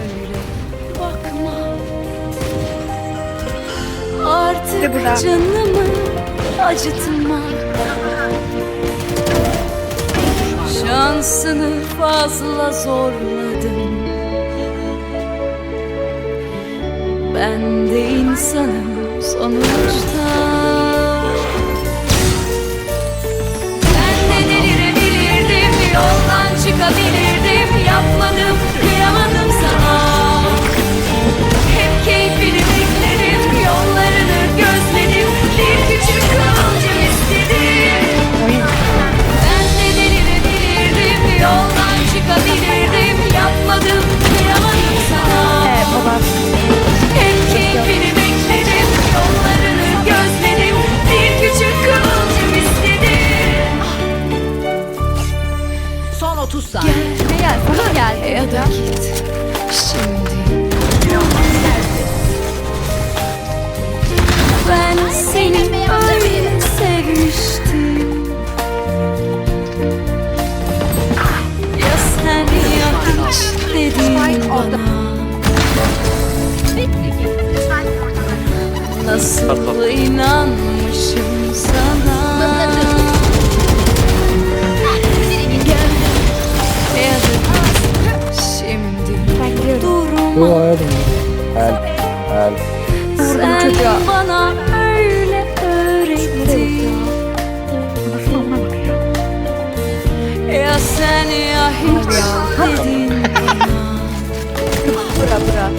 Öyle bakma Artık canımı acıtma. Şansını fazla zorladım. Ben de insanım sonuçta Son 30 saniye. Ne gel? Sana gel. Ya da git. Şimdi. Ben seni öyle sevmiştim. Ya sen ya hiç dedin bana. Nasıl inanmışım sana Hayatım. El. El. Sen çocuğa. bana öyle öğrettin Ya sen ya hiç dedin Bura bura.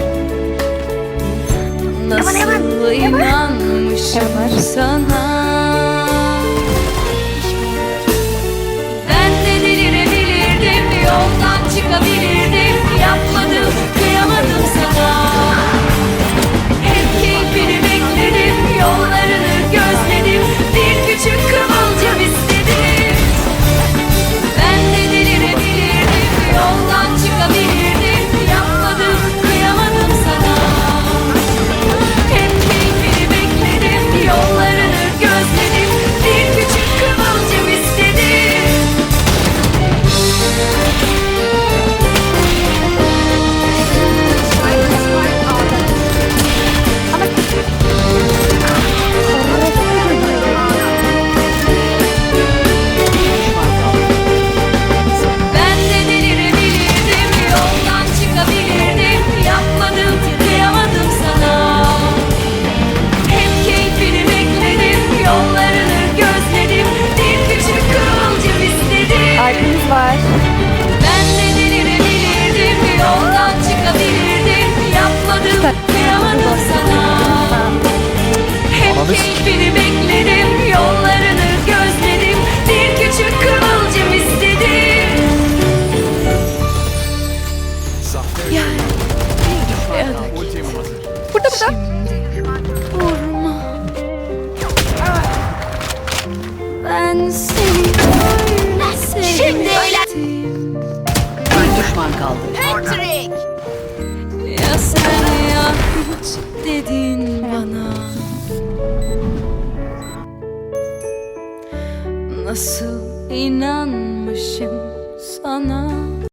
Nasıl inanmışım sana kıyamadım sana. Hep Ananı s- keyfini bekledim Yollarını gözledim. Bir küçük kıvılcım istedim. Gel ya da git Burada burada. Şimdi vurma Ben seni öyle sevmiştim Bir düşman kaldı. Ya sen hiç dedin bana. Nasıl inanmışım sana